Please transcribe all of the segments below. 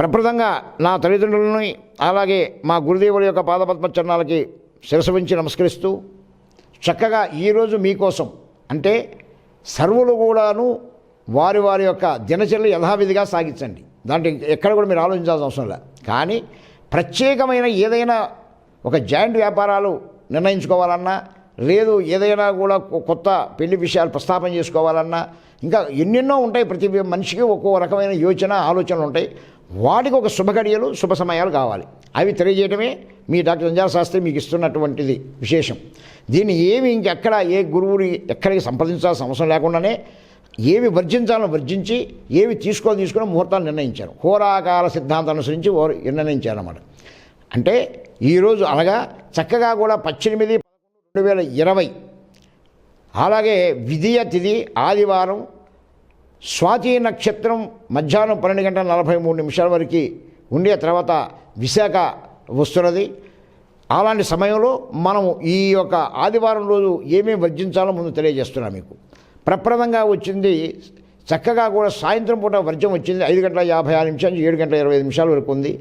ప్రప్రదంగా నా తల్లిదండ్రులని అలాగే మా గురుదేవుల యొక్క పాదపద్మ చరణాలకి శిరసు వంచి నమస్కరిస్తూ చక్కగా ఈరోజు మీకోసం అంటే సర్వులు కూడాను వారి వారి యొక్క దినచర్యలు యథావిధిగా సాగించండి. దాంట్లో ఎక్కడ కూడా మీరు ఆలోచించాల్సిన అవసరం లేదు. కానీ ప్రత్యేకమైన ఏదైనా ఒక జాయింట్ వ్యాపారాలు నిర్ణయించుకోవాలన్నా లేదు ఏదైనా కూడా కొత్త పెళ్ళి విషయాలు ప్రస్తాపన చేసుకోవాలన్నా ఇంకా ఎన్నెన్నో ఉంటాయి ప్రతి మనిషికి ఒక్కో రకమైన యోచన ఆలోచనలు ఉంటాయి. వాటికి ఒక శుభగడియలు శుభ సమయాలు కావాలి. అవి తెలియజేయడమే మీ డాక్టర్ సంజాల శాస్త్రి మీకు ఇస్తున్నటువంటిది విశేషం. దీన్ని ఏమి ఇంకెక్కడ ఏ గురువుని ఎక్కడికి సంప్రదించాల్సిన అవసరం లేకుండానే ఏవి వర్జించాలో వర్జించి ఏవి తీసుకోవాలి తీసుకుని ముహూర్తాలు నిర్ణయించారు. హోరాకాల సిద్ధాంతం అనుసరించి ఓ- నిర్ణయించారు అంటే ఈరోజు అనగా చక్కగా కూడా పద్దెనిమిది రెండు వేల ఇరవై. అలాగే విధియ తిథి ఆదివారం స్వాతి నక్షత్రం మధ్యాహ్నం పన్నెండు గంటల నలభై మూడు నిమిషాల వరకు ఉండే తర్వాత విశాఖ వస్తున్నది. అలాంటి సమయంలో మనం ఈ యొక్క ఆదివారం రోజు ఏమేమి వర్జించాలో ముందు తెలియజేస్తున్నాం మీకు. ప్రప్రదంగా వచ్చింది చక్కగా కూడా సాయంత్రం పూట వర్జం వచ్చింది ఐదు గంటల యాభై ఆరు నిమిషాల నుంచి ఏడు గంటల ఇరవై ఐదు నిమిషాల వరకు ఉంది.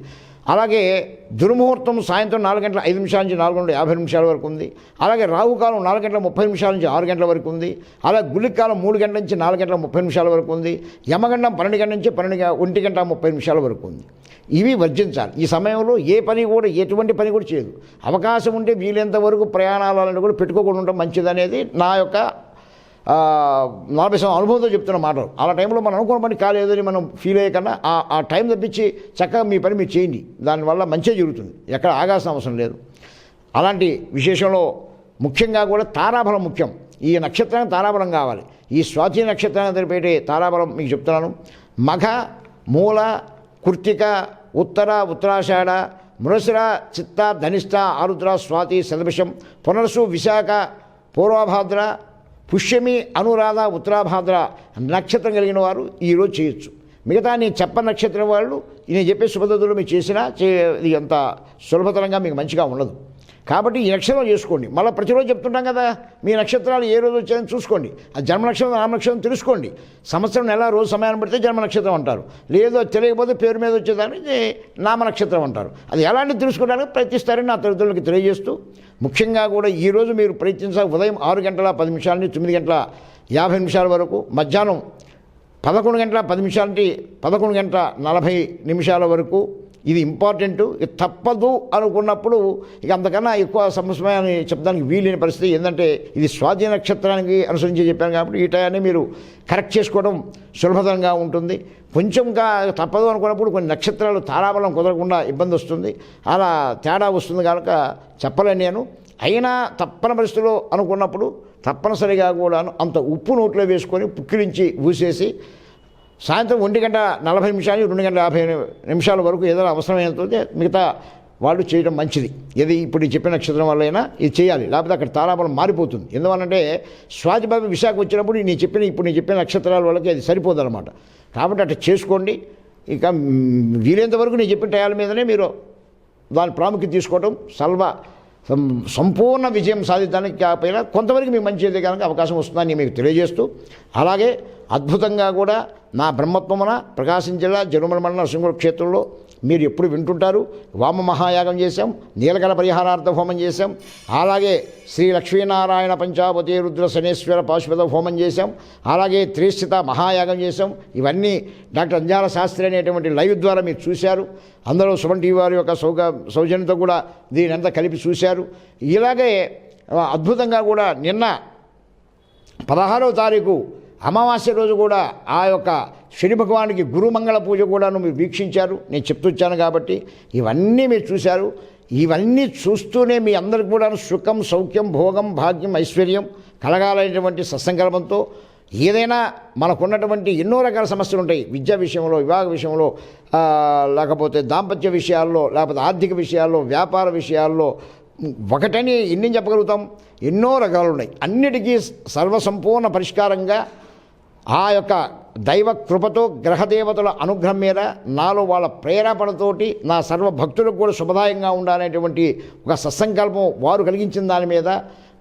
అలాగే దుర్ముహూర్తం సాయంత్రం నాలుగు గంటల ఐదు నిమిషాల నుంచి నాలుగు గంటల యాభై నిమిషాల వరకు ఉంది. అలాగే రాహుకాలం నాలుగు గంటల ముప్పై నిమిషాల నుంచి ఆరు గంటల వరకు ఉంది. అలాగే గుళికాలం మూడు గంటల నుంచి నాలుగు గంటల ముప్పై నిమిషాల వరకు ఉంది. యమగండం పన్నెండు గంటల నుంచి పన్నెండు గ- ఒంటి గంట ముప్పై నిమిషాల వరకు ఉంది. ఇవి వర్జించాలి. ఈ సమయంలో ఏ పని కూడా ఎటువంటి పని కూడా చేయదు. అవకాశం ఉంటే వీలైనంత వరకు ప్రయాణాలను కూడా పెట్టుకోకుండా ఉండడం మంచిదనేది నా యొక్క నలభై సంవత్సరం అనుభవంతో చెప్తున్న మాటలు. అలా టైంలో మనం అనుకున్న పని కాలేదని మనం ఫీల్ అయ్యకన్నా ఆ ఆ టైం తప్పించి చక్కగా మీ పని మీరు చేయండి. దానివల్ల మంచిగా జరుగుతుంది. ఎక్కడ ఆగాల్సిన అవసరం లేదు. అలాంటి విశేషంలో ముఖ్యంగా కూడా తారాబలం ముఖ్యం. ఈ నక్షత్రానికి తారాబలం కావాలి. ఈ స్వాతి నక్షత్రాన్ని తెలిపేటి తారాబలం మీకు చెప్తున్నాను. మఘ మూల కుర్తిక ఉత్తర ఉత్తరాషాఢ మృగశిర చిత్త ధనిష్ట ఆరుద్ర స్వాతి సదభిషం పునర్సు విశాఖ పూర్వభాద్ర పుష్యమి అనురాధ ఉత్తరాభాద్ర నక్షత్రం కలిగిన వారు ఈరోజు చేయొచ్చు. మిగతా నేను చెప్ప నక్షత్రం వాళ్ళు నేను చెప్పే శుభదతులు మీరు చేసినా చే ఇది అంత సులభతరంగా మీకు మంచిగా ఉండదు. కాబట్టి ఈ నక్షత్రం చేసుకోండి. మళ్ళీ ప్రతిరోజు చెప్తుంటాం కదా మీ నక్షత్రాలు ఏ రోజు వచ్చాయని చూసుకోండి. ఆ జన్మ నక్షత్రం నామ నక్షత్రం తెలుసుకోండి. సంవత్సరం నెల రోజు సమయాన్ని పడితే జన్మ నక్షత్రం అంటారు. లేదో తెలియకపోతే పేరు మీద వచ్చేదాన్ని నామ నక్షత్రం అంటారు. అది ఎలాంటి తెలుసుకోవడానికి ప్రయత్నిస్తారని నా తల్లిదండ్రులకు తెలియజేస్తూ ముఖ్యంగా కూడా ఈరోజు మీరు ప్రయత్నించాలి ఉదయం ఆరు గంటల పది నిమిషాల నుంచి తొమ్మిది గంటల యాభై నిమిషాల వరకు మధ్యాహ్నం పదకొండు గంటల పది నిమిషాల నుంచి పదకొండు గంటల నలభై నిమిషాల వరకు ఇది ఇంపార్టెంట్. ఇది తప్పదు అనుకున్నప్పుడు ఇక అంతకన్నా ఎక్కువ సమస్యమని చెప్పడానికి వీలైన పరిస్థితి. ఏంటంటే ఇది స్వాధీన నక్షత్రానికి అనుసరించి చెప్పాను కాబట్టి ఈ టయాన్ని మీరు కరెక్ట్ చేసుకోవడం సులభతరంగా ఉంటుంది. కొంచెం తప్పదు అనుకున్నప్పుడు కొన్ని నక్షత్రాలు తారాబలం కుదరకుండా ఇబ్బంది వస్తుంది. అలా తేడా వస్తుంది కనుక చెప్పలేను నేను. అయినా తప్పని పరిస్థితిలో అనుకున్నప్పుడు తప్పనిసరిగా కూడా అంత ఉప్పు నోట్లో వేసుకొని పుక్కిరించి ఊసేసి సాయంత్రం ఒంటి గంట నలభై నిమిషాలు రెండు గంటల యాభై నిమిషాల వరకు ఏదైనా అవసరమైనది మిగతా వాళ్ళు చేయడం మంచిది. ఇది ఇప్పుడు చెప్పిన నక్షత్రం వల్లైనా ఇది చేయాలి. లేకపోతే అక్కడ తారాబలం మారిపోతుంది. ఎందువల్లంటే స్వాతిబాబు విశాఖ వచ్చినప్పుడు నేను చెప్పిన ఇప్పుడు నేను చెప్పిన నక్షత్రాల వాళ్ళకి అది సరిపోదు అనమాట కాబట్టి అట్లా చేసుకోండి. ఇక వీలైనంత వరకు నేను చెప్పిన టయాల మీదనే మీరు దాని ప్రాముఖ్యత తీసుకోవడం సల్వ సం- సంపూర్ణ విజయం సాధించడానికి కాకపోయినా కొంతవరకు మీకు మంచి ఎదగడానికి అవకాశం వస్తుందని మీకు తెలియజేస్తూ అలాగే అద్భుతంగా కూడా నా బ్రహ్మత్వమున ప్రకాశం జిల్లా జనుమల మండల నరసింహుల క్షేత్రంలో మీరు ఎప్పుడు వింటుంటారు? వామ మహాయాగం చేశాం నీలకల పరిహారార్థ హోమం చేశాం అలాగే శ్రీ లక్ష్మీనారాయణ పంచావతి రుద్ర శనేశ్వర పాశుపత హోమం చేశాం అలాగే త్రిస్థిత మహాయాగం చేశాం. ఇవన్నీ డాక్టర్ అంజాల శాస్త్రి అనేటువంటి లైవ్ ద్వారా మీరు చూశారు. అందరూ సుమన్ టీవీ వారి యొక్క సౌక సౌజన్యంతో కూడా దీని అంతా కలిపి చూశారు. ఇలాగే అద్భుతంగా కూడా నిన్న పదహారవ తారీఖు అమావాస్య రోజు కూడా ఆ యొక్క శని భగవానికి గురుమంగళ పూజ కూడాను మీరు వీక్షించారు. నేను చెప్తొచ్చాను కాబట్టి ఇవన్నీ మీరు చూశారు. ఇవన్నీ చూస్తూనే మీ అందరికి కూడా సుఖం సౌఖ్యం భోగం భాగ్యం ఐశ్వర్యం కలగాలనేటువంటి సత్సంకల్పంతో ఏదైనా మనకున్నటువంటి ఎన్నో రకాల సమస్యలు ఉంటాయి. విద్యా విషయంలో వివాహ విషయంలో లేకపోతే దాంపత్య విషయాల్లో లేకపోతే ఆర్థిక విషయాల్లో వ్యాపార విషయాల్లో ఒకటని ఎన్ని చెప్పగలుగుతాం? ఎన్నో రకాలు ఉన్నాయి. అన్నిటికీ సర్వసంపూర్ణ పరిష్కారంగా ఆ యొక్క దైవ కృపతో గ్రహదేవతల అనుగ్రహం మీద నాలో వాళ్ళ ప్రేరేపణతోటి నా సర్వ భక్తులకు కూడా శుభదాయంగా ఉండాలనేటువంటి ఒక సత్సంకల్పం వారు కలిగించిన దాని మీద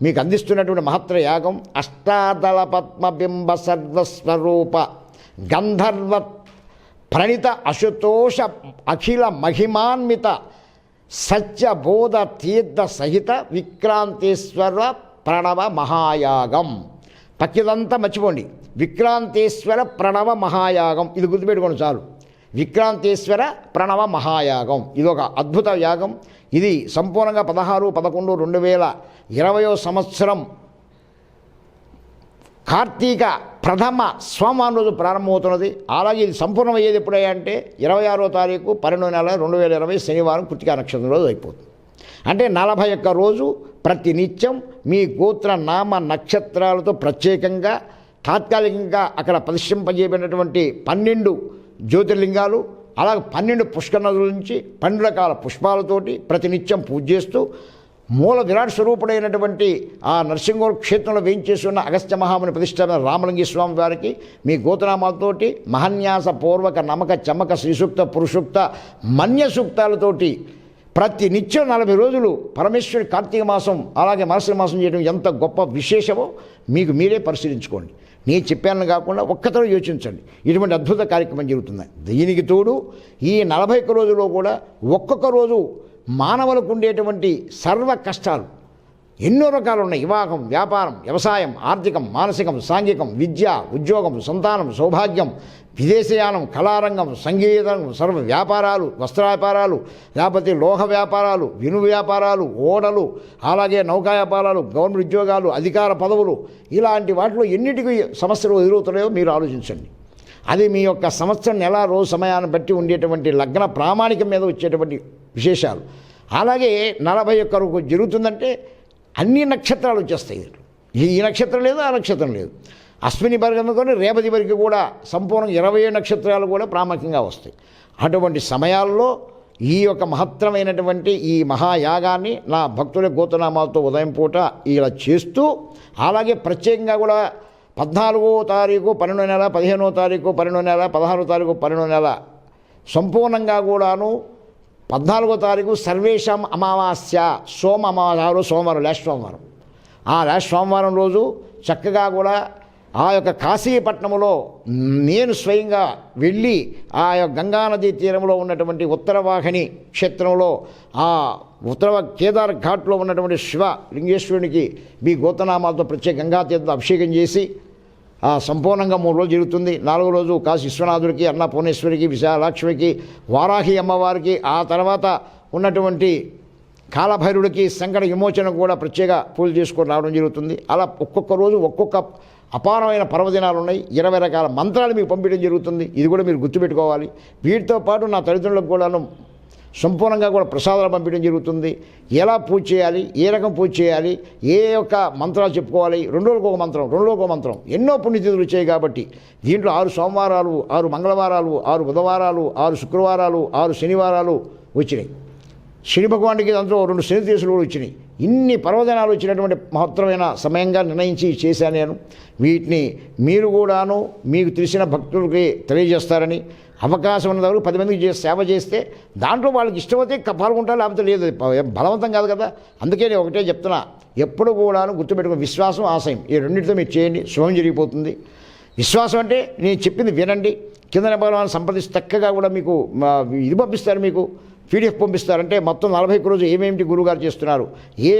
మీకు అందిస్తున్నటువంటి మహత్తర యాగం అష్టాదళ పద్మబింబ సర్వస్వరూప గంధర్వ ప్రణిత అశుతోష అఖిల మహిమాన్విత సత్యబోధ తీర్థ సహిత విక్రాంతేశ్వర ప్రణవ మహాయాగం. పక్కిదంతా మర్చిపోండి. విక్రాంతేశ్వర ప్రణవ మహాయాగం. ఇది గుర్తుపెట్టుకోండి చాలు. విక్రాంతేశ్వర ప్రణవ మహాయాగం. ఇది ఒక అద్భుత యాగం. ఇది సంపూర్ణంగా పదహారు పదకొండు రెండు వేల ఇరవయో సంవత్సరం కార్తీక ప్రథమ సోమవారం రోజు ప్రారంభమవుతున్నది. అలాగే ఇది సంపూర్ణమయ్యేది ఎప్పుడయ్యా అంటే ఇరవై ఆరో తారీఖు పన్నెండు నెల రెండు వేల ఇరవై శనివారం కృతికా నక్షత్రం రోజు అయిపోతుంది. అంటే నలభై ఒక్క రోజు ప్రతి నిత్యం మీ గోత్ర నామ నక్షత్రాలతో ప్రత్యేకంగా తాత్కాలికంగా అక్కడ ప్రతిష్ఠింపజేయబడినటువంటి పన్నెండు జ్యోతిర్లింగాలు అలాగే పన్నెండు పుష్కర నుంచి పన్నెండు రకాల పుష్పాలతోటి ప్రతినిత్యం పూజ చేస్తూ మూల విరాట్ స్వరూపుడైనటువంటి ఆ నరసింహ క్షేత్రంలో వేయించేసి ఉన్న అగస్త్య మహాముని ప్రతిష్టమైన రామలింగ స్వామి వారికి మీ గోతనామాలతోటి మహన్యాస పూర్వక నమక చమక శ్రీసూక్త పురుషుక్త మన్య సూక్తాలతోటి ప్రతి నిత్యం నలభై రోజులు పరమేశ్వరి కార్తీక మాసం అలాగే మరసల మాసం చేయడం ఎంత గొప్ప విశేషమో మీకు మీరే పరిశీలించుకోండి. నేను చెప్పాను కాకుండా ఒక్కతరం యోచించండి. ఇటువంటి అద్భుత కార్యక్రమం జరుగుతుంది దీనికి తోడు ఈ నలభై ఒక్క రోజులో కూడా ఒక్కొక్క రోజు మానవులకు ఉండేటువంటి సర్వ కష్టాలు ఎన్నో రకాలు ఉన్నాయి వివాహం వ్యాపారం వ్యవసాయం ఆర్థికం మానసికం సాంఘికం విద్య ఉద్యోగం సంతానం సౌభాగ్యం విదేశయానం కళారంగం సంగీతం సర్వ వ్యాపారాలు వస్త్ర వ్యాపారాలు లేకపోతే లోహ వ్యాపారాలు విను వ్యాపారాలు ఓడలు అలాగే నౌకా వ్యాపారాలు గవర్నమెంట్ ఉద్యోగాలు అధికార పదవులు ఇలాంటి వాటిలో ఎన్నిటికీ సమస్యలు ఎదురవుతున్నాయో మీరు ఆలోచించండి. అది మీ యొక్క సంవత్సరం నెల రోజు సమయాన్ని బట్టి ఉండేటువంటి లగ్న ప్రామాణికం మీద వచ్చేటువంటి విశేషాలు. అలాగే నలభై ఒక్క రోజు జరుగుతుందంటే అన్ని నక్షత్రాలు వచ్చేస్తాయి ఈ నక్షత్రం లేదు ఆ నక్షత్రం లేదు. అశ్విని వర్గం రేపతి వరకు కూడా సంపూర్ణ ఇరవై నక్షత్రాలు కూడా ప్రాముఖ్యంగా వస్తాయి. అటువంటి సమయాల్లో ఈ యొక్క మహత్తరమైనటువంటి ఈ మహాయాగాన్ని నా భక్తుల గోతనామాలతో ఉదయం పూట ఇలా చేస్తూ అలాగే ప్రత్యేకంగా కూడా పద్నాలుగో తారీఖు పన్నెండో నెల పదిహేనో తారీఖు పన్నెండో నెల పదహారో తారీఖు పన్నెండో నెల సంపూర్ణంగా కూడాను పద్నాలుగో తారీఖు సర్వేషాం అమావాస్య. సోమ అమావాస్య సోమవారం లాస్ట్ సోమవారం. ఆ లాస్ట్ సోమవారం రోజు చక్కగా కూడా ఆ యొక్క కాశీపట్నంలో నేను స్వయంగా వెళ్ళి ఆ యొక్క గంగానదీ తీరంలో ఉన్నటువంటి ఉత్తరవాహిని క్షేత్రంలో ఆ ఉత్తర కేదార్ ఘాట్లో ఉన్నటువంటి శివ లింగేశ్వరునికి మీ గోతనామాలతో ప్రత్యేక గంగా తీర్థం అభిషేకం చేసి సంపూర్ణంగా మూడు రోజులు జరుగుతుంది. నాలుగో రోజు కాశీ విశ్వనాథుడికి అన్నపూర్ణేశ్వరికి విశాలాక్ష్మికి వారాహి అమ్మవారికి ఆ తర్వాత ఉన్నటువంటి కాలభైరుడికి సంకట విమోచన కూడా ప్రత్యేక పూజ చేసుకొని రావడం జరుగుతుంది. అలా ఒక్కొక్క రోజు ఒక్కొక్క అపారమైన పర్వదినాలు ఉన్నాయి. ఇరవై రకాల మంత్రాలు మీకు పంపించడం జరుగుతుంది. ఇది కూడా మీరు గుర్తుపెట్టుకోవాలి. వీటితో పాటు నా తల్లిదండ్రులకు కూడాను సంపూర్ణంగా కూడా ప్రసాదాలు పంపించడం జరుగుతుంది. ఎలా పూజ చేయాలి? ఏ రకం పూజ చేయాలి? ఏ యొక్క మంత్రాలు చెప్పుకోవాలి? రెండు రోజులకు ఒక మంత్రం రెండు రోజులకు ఒక మంత్రం. ఎన్నో పుణ్యతిథులు వచ్చాయి కాబట్టి దీంట్లో ఆరు సోమవారాలు ఆరు మంగళవారాలు ఆరు బుధవారాలు ఆరు శుక్రవారాలు ఆరు శనివారాలు వచ్చినాయి. శని భగవానికి దాంట్లో రెండు శని దేశాలు కూడా వచ్చినాయి. ఇన్ని పర్వదినాలు వచ్చినటువంటి మహత్తరమైన సమయంగా నిర్ణయించి చేశాను నేను. వీటిని మీరు కూడాను మీకు తెలిసిన భక్తులకి తెలియజేస్తారని అవకాశం ఉన్నవారు పది మందికి చేసి సేవ చేస్తే దాంట్లో వాళ్ళకి ఇష్టమైతే క- పాల్గొంటారు లేకపోతే లేదు. బలవంతం కాదు కదా. అందుకే నేను ఒకటే చెప్తున్నా. ఎప్పుడు కూడా గుర్తుపెట్టుకుని విశ్వాసం ఆశయం. ఈ రెండింటితో మీరు చేయండి శుభం జరిగిపోతుంది. విశ్వాసం అంటే నేను చెప్పింది వినండి. కింద నెంబర్ సంప్రదిస్తే చక్కగా కూడా మీకు ఇది పంపిస్తారు మీకు. పీడిఎఫ్ పంపిస్తారంటే మొత్తం నలభై ఒక్క రోజు ఏమేమిటి గురువుగారు చేస్తున్నారు? ఏ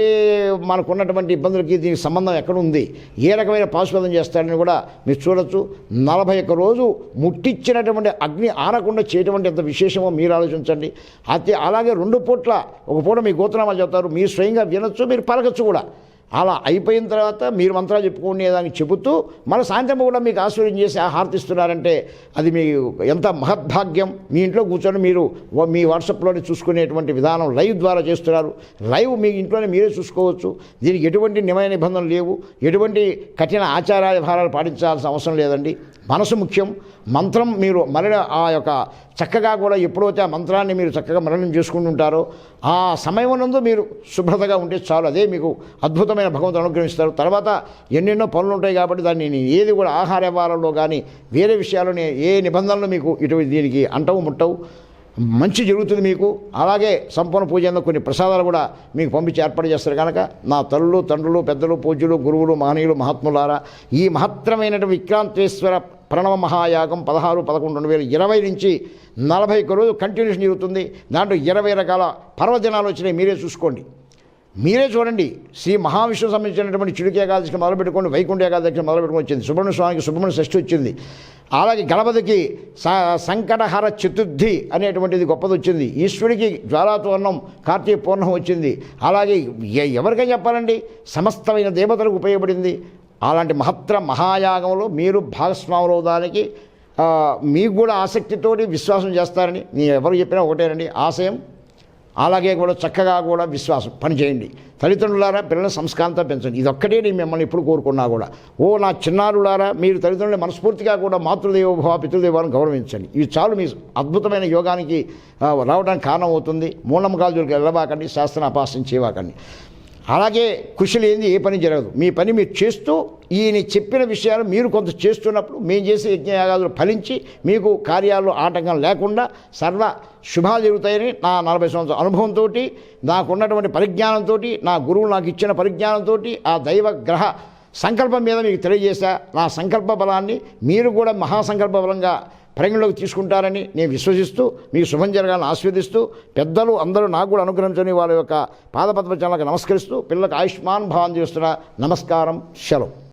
మనకున్నటువంటి ఇబ్బందులకి దీనికి సంబంధం ఎక్కడ ఉంది ఏ రకమైన పాశుపదం చేస్తారని కూడా మీరు చూడొచ్చు. నలభై ఒక్క రోజు ముట్టించినటువంటి అగ్ని ఆనకుండా చేయటువంటి ఎంత విశేషమో మీరు ఆలోచించండి. అయితే అలాగే రెండు పూట్ల ఒక పూట మీ గోత్రనామాలు చెప్తారు. మీరు స్వయంగా వినొచ్చు మీరు పలకచ్చు కూడా. అలా అయిపోయిన తర్వాత మీరు మంత్రాలు చెప్పుకునేదానికి చెబుతూ మన సాయంత్రం కూడా మీకు ఆశ్చర్యం చేసి హారతిస్తున్నారంటే అది మీ ఎంత మహద్భాగ్యం. మీ ఇంట్లో కూర్చొని మీరు మీ వాట్సాప్లోనే చూసుకునేటువంటి విధానం లైవ్ ద్వారా చేస్తున్నారు. లైవ్ మీ ఇంట్లోనే మీరే చూసుకోవచ్చు. దీనికి ఎటువంటి నియమ నిబంధనలు లేవు. ఎటువంటి కఠిన ఆచార వ్యవహారాలు పాటించాల్సిన అవసరం లేదండి. మనసు ముఖ్యం. మంత్రం మీరు మరణ ఆ యొక్క చక్కగా కూడా ఎప్పుడైతే ఆ మంత్రాన్ని మీరు చక్కగా మరణం చేసుకుంటుంటారో ఆ సమయం నందు మీరు శుభ్రతగా ఉంటే చాలు. అదే మీకు అద్భుతమైన భగవంతుడు అనుగ్రహిస్తారు. తర్వాత ఎన్నెన్నో పనులు ఉంటాయి కాబట్టి దాన్ని ఏది కూడా ఆహార వ్యవహారంలో కానీ వేరే విషయాల్లో ఏ నిబంధనలు మీకు ఇటువంటి దీనికి అంటవు ముట్టవు. మంచి జరుగుతుంది మీకు. అలాగే సంపూర్ణ పూజ కొన్ని ప్రసాదాలు కూడా మీకు పంపించి ఏర్పాటు చేస్తారు కనుక నా తల్లులు తండ్రులు పెద్దలు పూజ్యులు గురువులు మహనీయులు మహాత్ములారా ఈ మహత్తరమైనటువంటి విక్రాంతేశ్వర ప్రణవ మహాయాగం పదహారు పదకొండు రెండు వేల ఇరవై నుంచి నలభై ఒక్క రోజు కంటిన్యూషన్ జరుగుతుంది దాంట్లో ఇరవై రకాల పర్వదినాలు వచ్చినాయి. మీరే చూసుకోండి. మీరే చూడండి. శ్రీ మహావిష్ణు సంబంధించినటువంటి చిడుకు ఏకాదశికి మొదలుపెట్టుకోండి. వైకుంఠ ఏకాదశికి మొదలుపెట్టుకుని వచ్చింది. సుబ్రహ్మణ్య స్వామికి సుబ్రహ్మణ్య షష్ఠి వచ్చింది. అలాగే గణపతికి స- సంకటహర చతుర్థి అనేటువంటిది గొప్పది వచ్చింది. ఈశ్వరుడికి జ్వాలాతోరణం కార్తీక పూర్ణం వచ్చింది. అలాగే ఎవరికైనా చెప్పాలండి? సమస్తమైన దేవతలకు ఉపయోగపడింది. అలాంటి మహత్తర మహాయాగంలో మీరు భాగస్వాములు అవడానికి మీకు కూడా ఆసక్తితోటి విశ్వాసం చేస్తారని నేను ఎవరు చెప్పినా ఒకటేనండి ఆశయం. అలాగే కూడా చక్కగా కూడా విశ్వాసం పనిచేయండి తల్లిదండ్రులారా పిల్లల సంస్కారంతో పెంచండి. ఇదొక్కటే నేను మిమ్మల్ని ఎప్పుడు కోరుకున్నా కూడా. ఓ నా చిన్నారులారా మీరు తల్లిదండ్రులు మనస్ఫూర్తిగా కూడా మాతృదేవోభవ పితృదేవాలను గౌరవించండి. ఇవి చాలు మీ అద్భుతమైన యోగానికి రావడానికి కారణం అవుతుంది మూఢనమ్మకాలకు వెళ్ళబాకండి శాస్త్రం అపాసించేవాకండి అలాగే కృషి లేనిది ఏ పని జరగదు. మీ పని మీరు చేస్తూ ఈయన చెప్పిన విషయాలు మీరు కొంత చేస్తున్నప్పుడు మేము చేసే యజ్ఞయాగాదులు ఫలించి మీకు కార్యాల్లో ఆటంకం లేకుండా సర్వ శుభాలు జరుగుతాయని నా నలభై సంవత్సరాల అనుభవంతో నాకున్నటువంటి పరిజ్ఞానంతో నా గురువు నాకు ఇచ్చిన పరిజ్ఞానంతో ఆ దైవ గ్రహ సంకల్పం మీద మీకు తెలియజేశా. నా సంకల్ప బలాన్ని మీరు కూడా మహాసంకల్ప బలంగా పరిగణలోకి తీసుకుంటారని నేను విశ్వసిస్తూ మీకు శుభం జరగాలని ఆస్వాదిస్తూ పెద్దలు అందరూ నాకు కూడా అనుగ్రహించని వాళ్ళ యొక్క పాదపద్మచాలకు నమస్కరిస్తూ పిల్లలకు ఆయుష్మాన్ భావం చేస్తున్న నమస్కారం శలం.